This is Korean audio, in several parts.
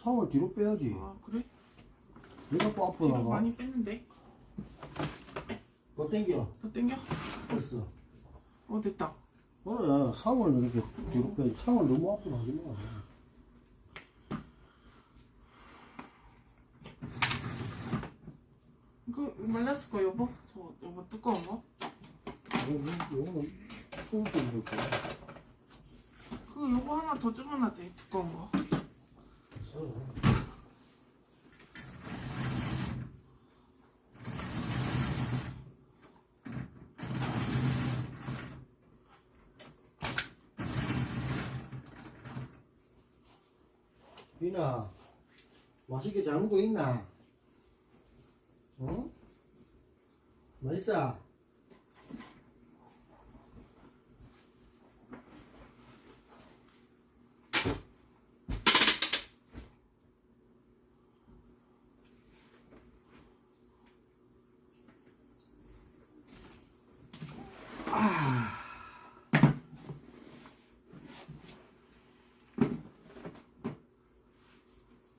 상을 뒤로 빼야지. 아 그래? 내가 또 앞으로 뒤로 나가. 많이 뺐는데 더 당겨. 더 당겨? 됐어. 어 됐다 그래, 상을 이렇게 뒤로 빼야지. 상을 너무 앞으로 하지 마. 이거 말랐을 거 여보? 저 여보 두꺼운 거? 이거- 이거는 추울 때 입을 거야. 그거 요거 하나 더 주문하지 두꺼운 거. 비나 맛있게 잘 먹고 있나? 어? 맛있어?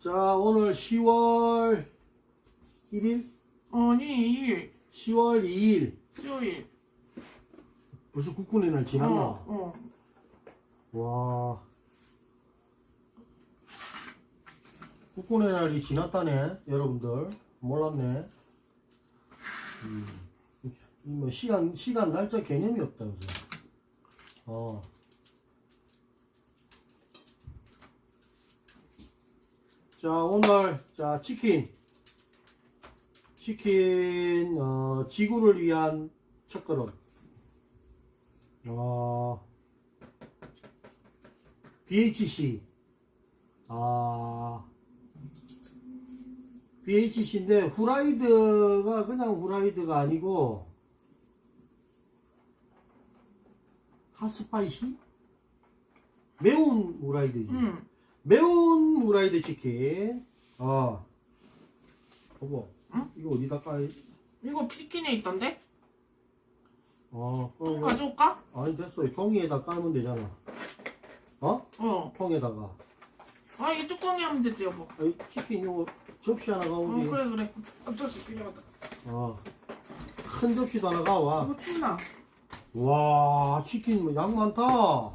자 오늘 10월 1일? 아니 일 10월 2일 수요일 벌써 국군의 날 지났나? 어, 어. 와 국군의 날이 지났다네 여러분들 몰랐네 음, 이뭐 시간 시간 날짜 개념이 없다 그죠? 어. 자 오늘 자 치킨. 치킨 어, 지구를 위한 첫걸음. 어, BHC 아 BHC인데 후라이드가 그냥 후라이드가 아니고 핫스파이시? 매운 후라이드지. 응 매운 후라이드 치킨 어 여보 응? 이거 어디다 까야 이거 치킨에 있던데? 어또 그럼 가져올까? 아니 됐어 종이에다 깔면 되잖아 어? 어. 통에다가 아, 이 뚜껑이 하면 되지, 여보. 아 이 치킨 이거 접시 하나 어, 가오지 그래, 그래. 어쩔수 필요하다. 어. 큰 접시도 하나 가와 이거 춥나? 와 치킨 뭐양 많다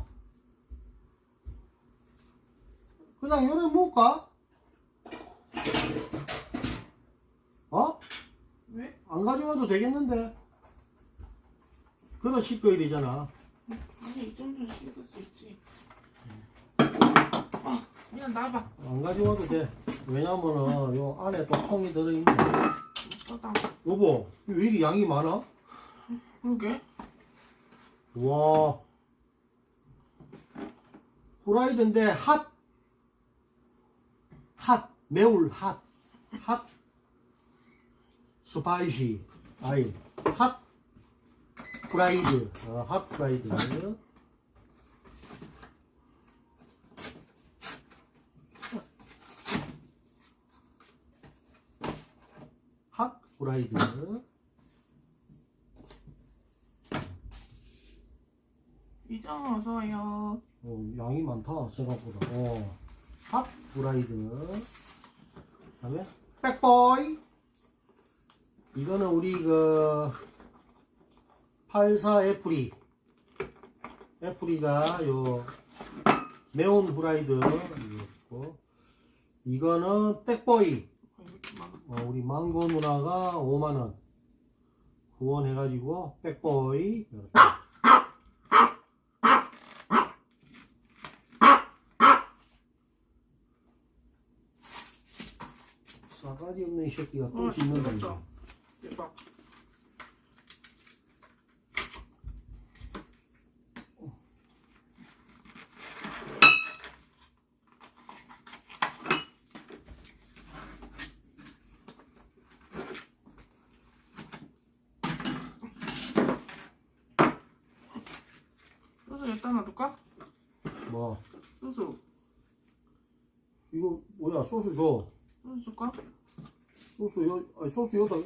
그냥 요래 먹을까? 어? 왜? 안 가져와도 되겠는데 그래 씻어야 되잖아 아니, 이 정도는 씻을 수 있지. 아, 그냥 놔봐. 안 가져와도 돼 왜냐면은 요 안에 또 통이 들어있네 떠다. 여보 왜 이리 양이 많아? 그러게. 와 후라이드인데 핫 핫, 매울 핫, 핫, 스파이시, 아이, 핫, 프라이드, 어, 핫 프라이드. 핫 프라이드. 이장 어서요. 어, 양이 많다 생각보다 어. 핫 프라이드. 그다음에 백보이. 이거는 우리 그 84 애플이 애플이가 요 매운 후라이드 이거 있고. 이거는 백보이. 어, 우리 망고 누나가 5만원. 후원해가지고 백보이. 이렇게. 싸가지 없는 이 새끼가 또 어, 이거다. 대박. 소스 여기다 놔둘까? 뭐 소스 이거 뭐야 소스 줘? 소스 여 아니 소스 여다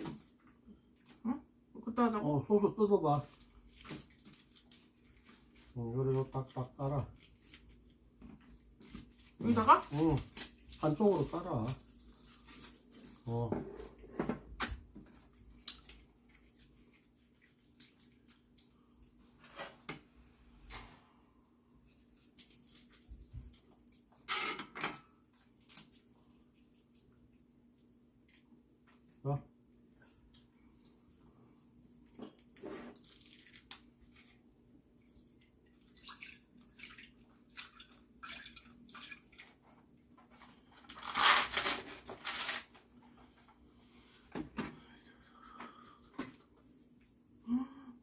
그따 하자고 어 소스 뜯어봐 어, 요래 딱딱 깔아 여기다가? 응 한쪽으로 따라. 어. 자.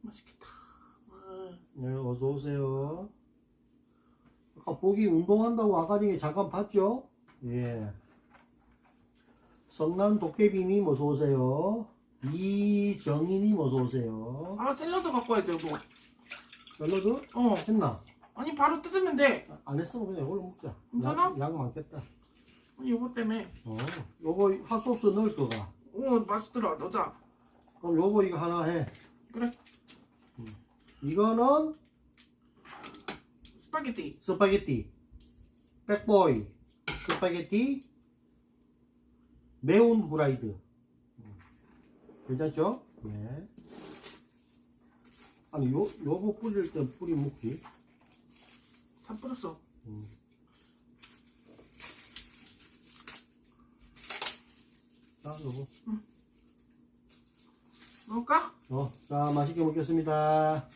맛있겠다. 와. 네, 어서 오세요. 보기 운동한다고 아까 전에 잠깐 봤죠? 예. 성남 도깨비님 어서 오세요. 이정희님 어서 오세요. 아 샐러드 갖고 와야지 여보. 샐러드 어. 했나? 아니 바로 뜯으면 돼. 안 했으면 그냥 이걸로 먹자. 괜찮아? 양, 양 많겠다. 아니 요거 때문에. 어. 요거 핫소스 넣을 거가. 오 맛있더라. 넣자. 그럼 요거 이거 하나 해. 그래. 이거는 스파게티. 스파게티. 백보이. 스파게티. 매운 후라이드. 괜찮죠? 네. 아니, 요, 요거 뿌릴 때 뿌리 묻기. 다 뿌렸어. 자, 요거. 먹을까? 어, 자, 맛있게 먹겠습니다.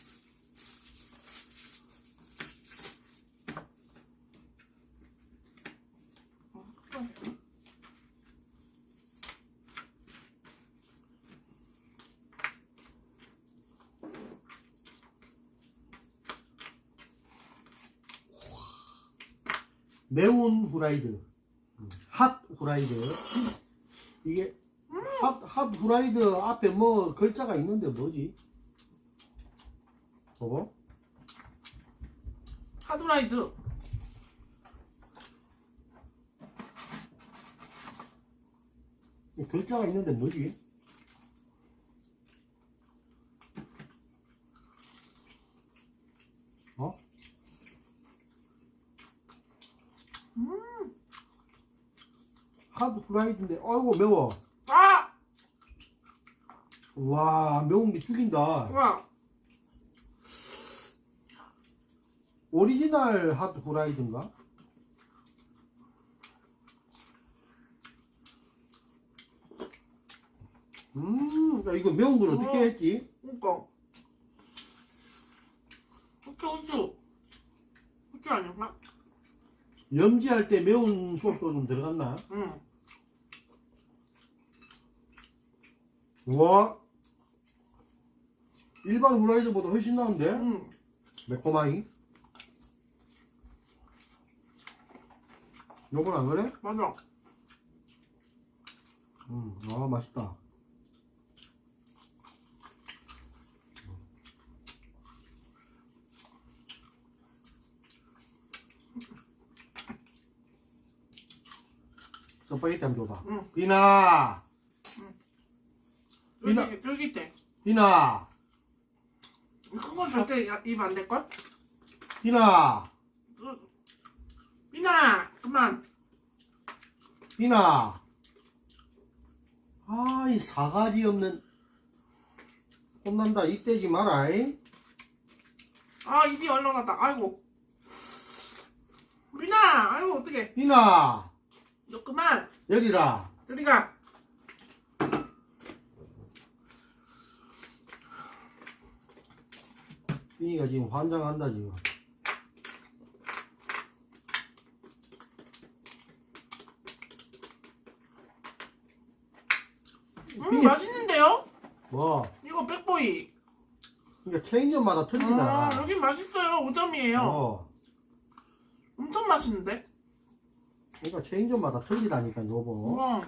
매운 후라이드. 핫 후라이드. 이게 핫, 핫 후라이드 앞에 뭐 글자가 있는데 뭐지? 저거? 하드라이드. 이 글자가 있는데 뭐지? 어? 핫 후라이드인데 아이고 매워 아! 와 매운 게 죽인다 와. 오리지널 핫 후라이드인가? 음, 나 이거 매운 걸 어떻게 어. 했지? 그니까. 후추 후추. 후추 아닌가? 염지할 때 매운 소스가 좀 들어갔나? 응. 우와, 일반 후라이드보다 훨씬 나은데? 응. 매콤하이. 요건 안 그래? 맞아. 음, 아, 맛있다. 스파게티 한번 줘봐. 응. 비나! 이나- 쫄깃, 쫄깃해. 비나! 그건 절대 입 안 될걸? 비나! 미나! 그만. 비나! 아, 이 사가지 없는. 혼난다. 이때지 마라. 이. 아, 입이 얼얼하다. 아이고. 미나! 아이고, 어떡해. 비나! 너 그만. 여기라. 저리 가. 비니가 지금 환장한다, 지금. 음, 맛있는데요? 뭐, 이거 백보이. 그러니까 체인점마다 틀리다. 아, 여기 맛있어요. 5점이에요. 어, 엄청 맛있는데? 그러니까 체인점마다 틀리다니까, 여보. 우와.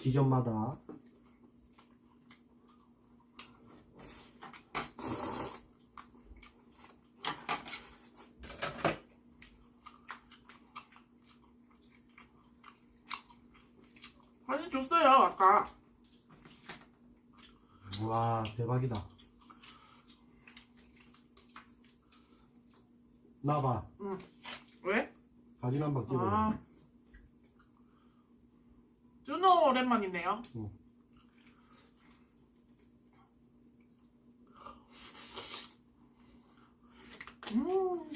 지점마다. 맛이 줬어요, 아까. 와, 대박이다. 나봐. 왜? 사진 한방 찍어. 아, 뚜노 오랜만이네요. 응. 음,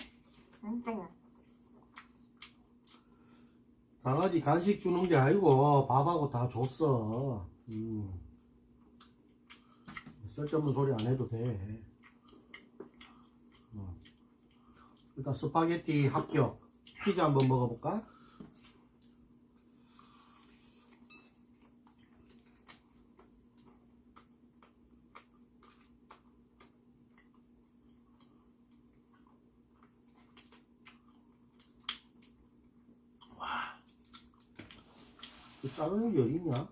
엄청. 강아지 간식 주는 게 아니고 밥하고 다 줬어. 음. 쓸데없는 소리 안 해도 돼. 어. 일단 스파게티 합격. 피자 한번 먹어볼까? 자르는 게 어딨냐?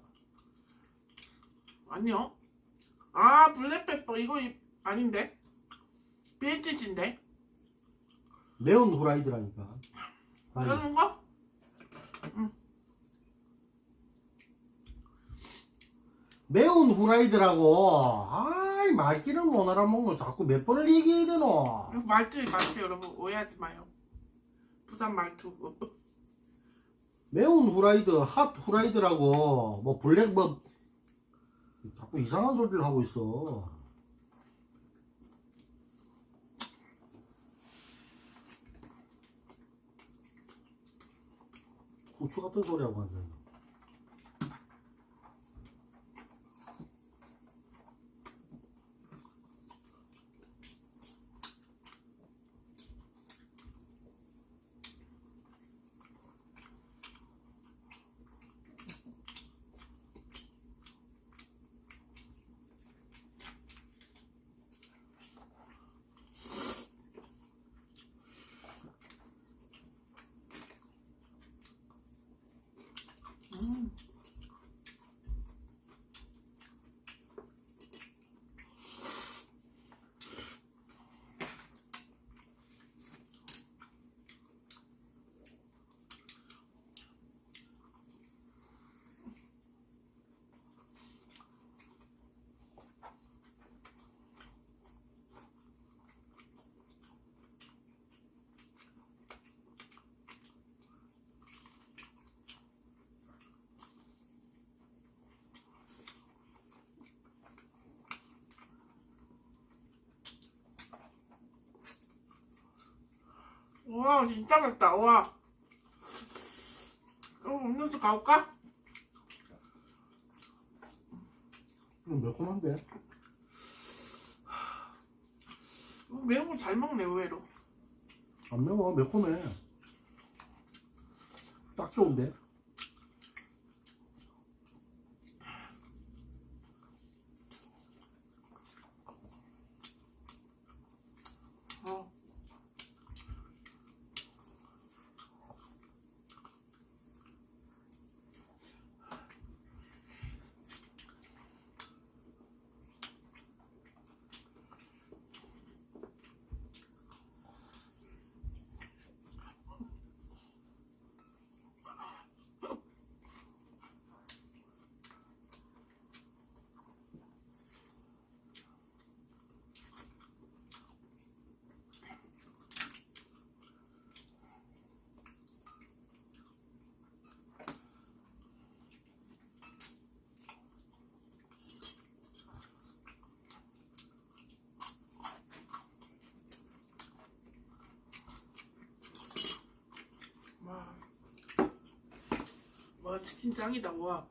아니요. 아, 블랙페퍼. 이거 이- 아닌데? 비엔티인데? 매운 후라이드라니까. 아니, 자르는 거? 매운 후라이드라고. 아이, 말귀를 못 알아먹노. 자꾸 몇 번을 얘기해야 되노. 이거 말투, 말투 여러분 오해하지 마요. 부산 말투. 매운 후라이드, 핫 후라이드라고. 뭐, 블랙, 뭐, 자꾸 이상한 소리를 하고 있어. 고추 같은 소리 하고 앉아. 와, 진짜 맵다. 와. 어, 음료수 가올까? 이거 매콤한데? 어, 매운 거 잘 먹네, 의외로. 안 매워, 매콤해. 딱 좋은데? 어. 와. 와, 치킨 짱이다, 와.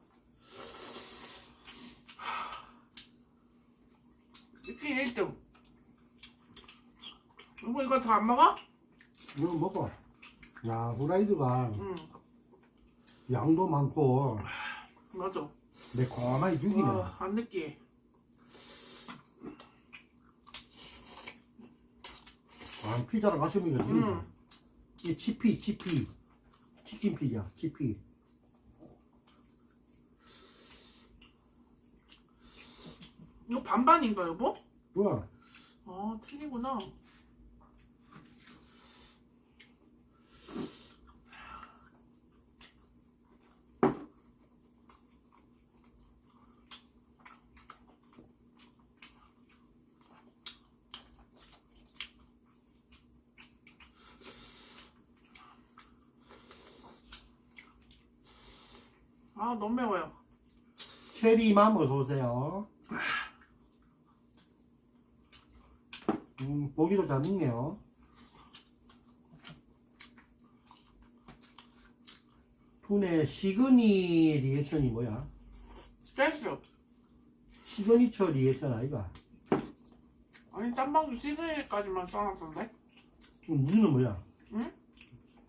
치킨 1등. 여보, 이거 더 안 먹어? 이거 먹어. 야, 후라이드가 응, 양도 많고 맞아. 매콤하게 죽이네. 와, 안 느끼해. 아, 피자랑 같이 먹으니까 응. 음. 이게 치피, 치피. 치킨 피자, 치피. 이거 반반인가 여보? 뭐야? 아 틀리구나 아 너무 매워요. 체리맘 어서 오세요. 음, 보기도 잘 먹네요. 툰의 시그니 리액션이 뭐야? 됐어. 시그니처 리액션 아이가? 아니 짬방도 시그니까지만 써놨던데? 그럼 니는 뭐야? 응?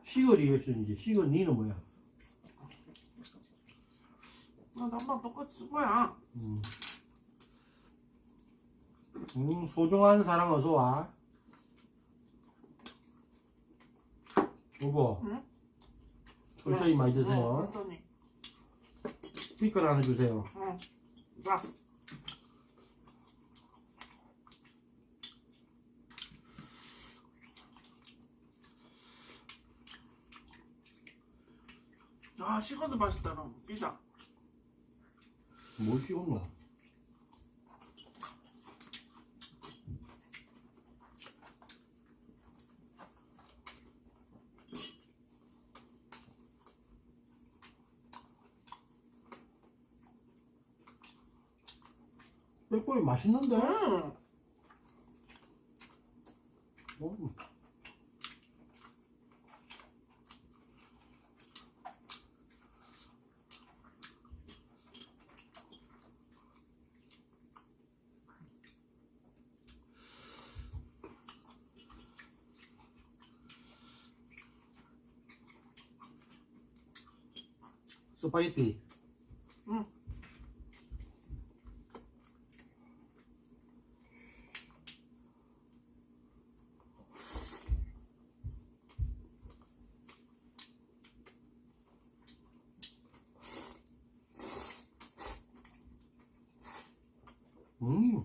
시그 리액션이지. 시그 니는 뭐야? 나 짬방 똑같이 쓸 거야. 음. 음, 소중한 사랑 어서 와. 여보. 응? 천천히 많이 어, 드세요. 그랬더니. 피클 하나 주세요. 어. 자. 아 식어도 맛있다 너 피자 뭘 씌웠노? 빼꼬이 맛있는데? 음. 어. 스파게티 응. 음.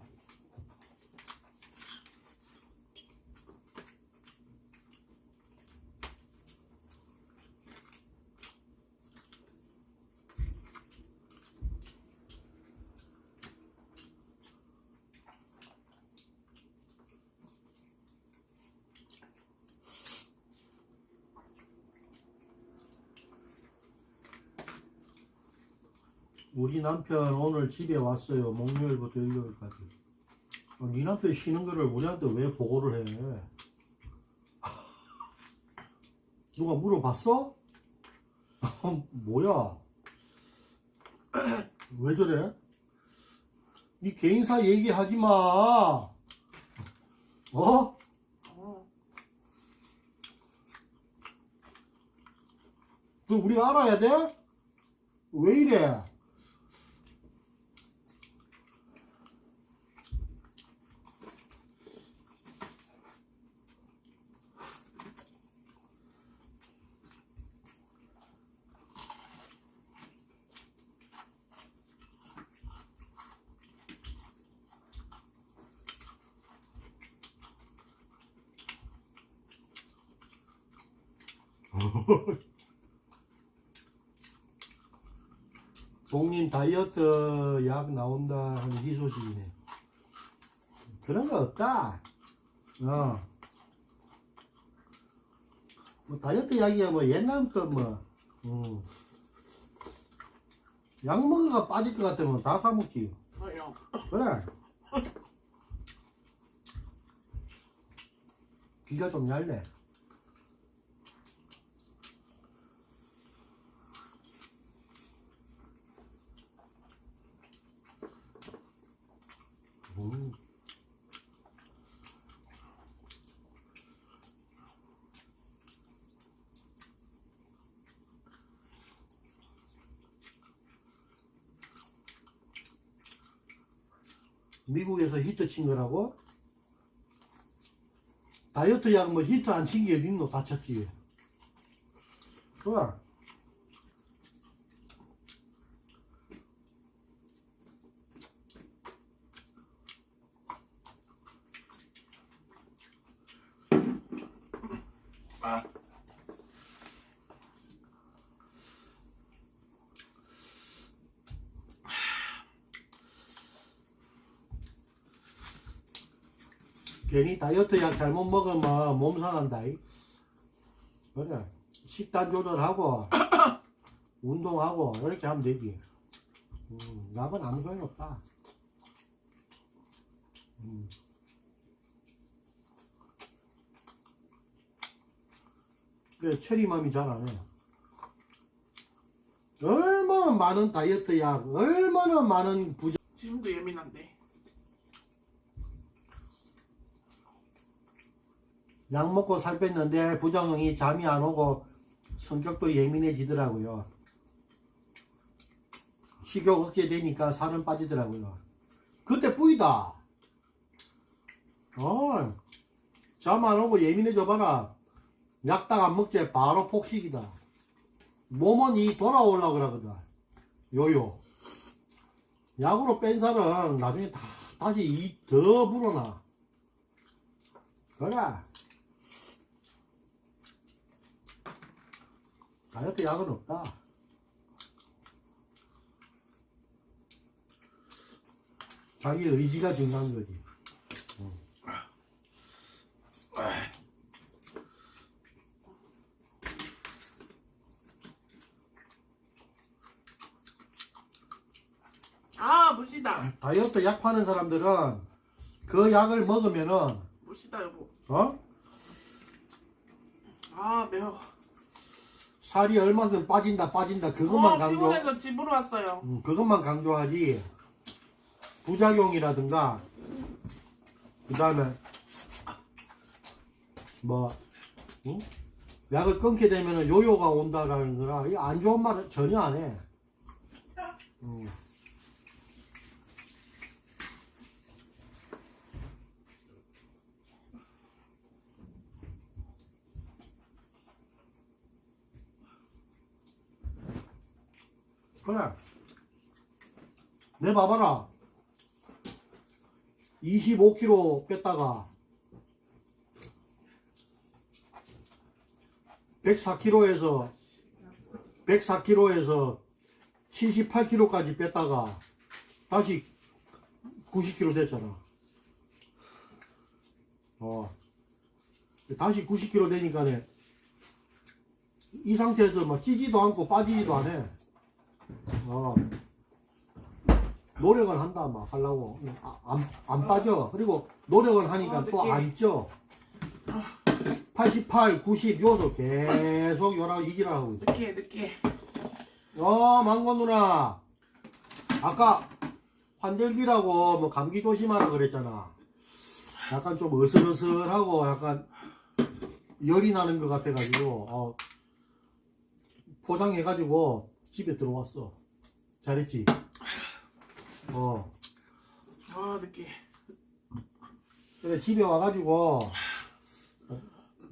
우리 남편 오늘 집에 왔어요. 목요일부터 일요일까지. 어, 네 남편 쉬는 거를 우리한테 왜 보고를 해? 누가 물어봤어? 어, 뭐야? 왜 저래? 네 개인사 얘기하지 마. 어? 어. 그 우리가 알아야 돼? 왜 이래? 동님 다이어트 약 나온다 하는 희소식이네. 그런 거 없다. 어. 뭐 다이어트 약이야 뭐 옛날부터 뭐. 음. 약 먹어가 빠질 것 같으면 다 사먹지. 그래. 귀가 좀 얇네. 음. 미국에서 히트 친 거라고? 다이어트 약 뭐 히트 안 친 게 어딨노? 다쳤지. 좋아. 아. 괜히 다이어트 약 잘못 먹으면 몸 상한다. 이. 그래. 식단 조절하고 운동하고 이렇게 하면 되지. 음, 약은 아무 소용이 없다. 음. 그래, 체리맘이 잘 안 해. 얼마나 많은 다이어트 약, 얼마나 많은 부자, 지금도 예민한데. 약 먹고 살 뺐는데 부작용이 잠이 안 오고 성격도 예민해지더라고요. 식욕 억제되니까 살은 빠지더라고요. 그때 뿌이다. 어, 잠 안 오고 예민해져 봐라. 약딱 안 먹지 바로 폭식이다. 몸은 이 돌아오려고 그러거든. 요요. 약으로 뺀 살은 나중에 다 다시 이 더 불어나. 그래. 다이어트 약은 없다. 자기 의지가 중요한 거지. 아 무시다. 다이어트 약 파는 사람들은 그 약을 먹으면은 무시다 여보. 어 아 매워. 살이 얼마큼 빠진다 빠진다 그것만 어, 강조 피곤해서 집으로 왔어요. 음, 그것만 강조하지 부작용이라든가 그 다음에 뭐 응? 약을 끊게 되면 요요가 온다라는 거라 이안 좋은 말은 전혀 안 해. 음. 그래. 내 봐봐라. 25kg 뺐다가 104kg에서 104kg에서 78kg까지 뺐다가 다시 90kg 됐잖아. 어. 다시 90kg 되니까네. 이 상태에서 막 찌지도 않고 빠지지도 않아. 어. 노력은 한다, 막, 하려고. 아, 안, 안 빠져. 그리고 노력은 하니까 아, 또. 안 쪄. 88, 90, 요소 계속 요라 이지랄 하고 있어. 느끼해 느끼해. 어, 망고 누나. 아까 환절기라고 뭐 감기 조심하라 그랬잖아. 약간 좀 으슬으슬하고 약간 열이 나는 것 같아가지고, 어, 포장해가지고 집에 들어왔어. 잘했지? 어. 아 느끼해. 그래, 집에 와가지고,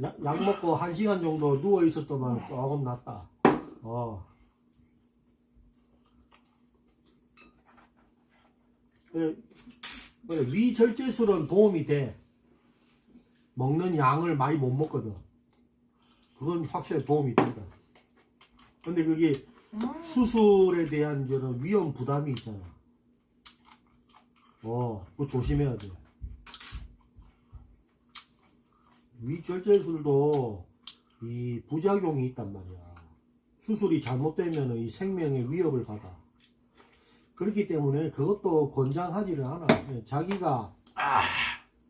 약, 약 먹고 한 시간 정도 누워 있었더만 조금 낫다. 어. 그래, 그래, 위절제술은 도움이 돼. 먹는 양을 많이 못 먹거든. 그건 확실히 도움이 된다. 근데 그게 음. 수술에 대한 저런 위험 부담이 있잖아. 어, 그거 조심해야 돼. 위절제술도 이 부작용이 있단 말이야. 수술이 잘못되면 이 생명의 위협을 받아. 그렇기 때문에 그것도 권장하지를 않아. 자기가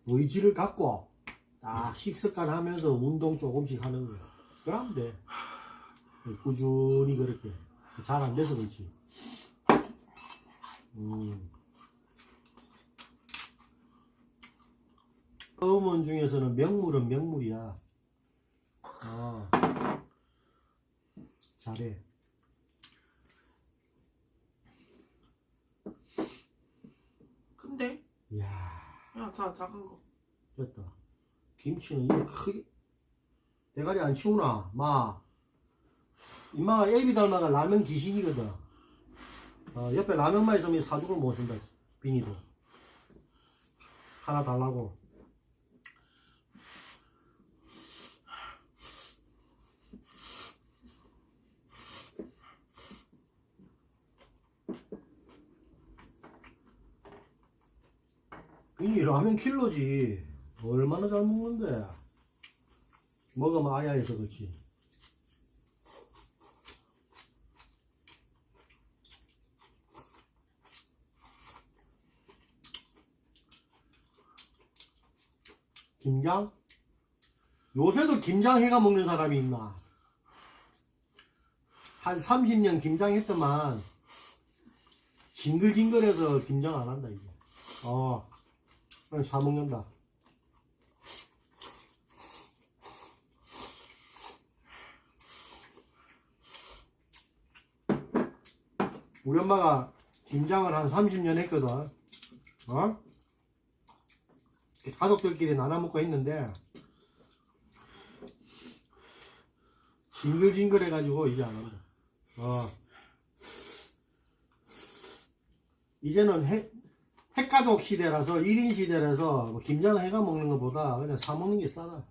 의지를 갖고 딱 식습관 하면서 운동 조금씩 하는 거야. 그러면 돼. 꾸준히 그렇게. 잘 안 돼서 그렇지. 음. 음원 중에서는 명물은 명물이야. 어. 잘해. 근데 이야, 야 자 작은 거. 됐다. 김치는 이거 크게. 대가리 안 치우나? 마. 임마가 애비 닮아가 라면 귀신이거든. 어, 옆에 라면만 있으면 사죽을 못 쓴다. 비니도. 하나 달라고. 이 라면 킬러지. 얼마나 잘 먹는데. 먹으면 아야해서 그렇지. 김장? 요새도 김장 해가 먹는 사람이 있나? 한 30년 김장 했더만 징글징글해서 김장 안 한다 이제. 어, 사 먹는다. 우리 엄마가 김장을 한 30년 했거든. 어? 가족들끼리 나눠 먹고 했는데 징글징글 해가지고 이제 안 한다. 어. 이제는 핵, 핵가족 시대라서 1인 시대라서 뭐 김장 해가 먹는 것보다 그냥 사 먹는 게 싸다.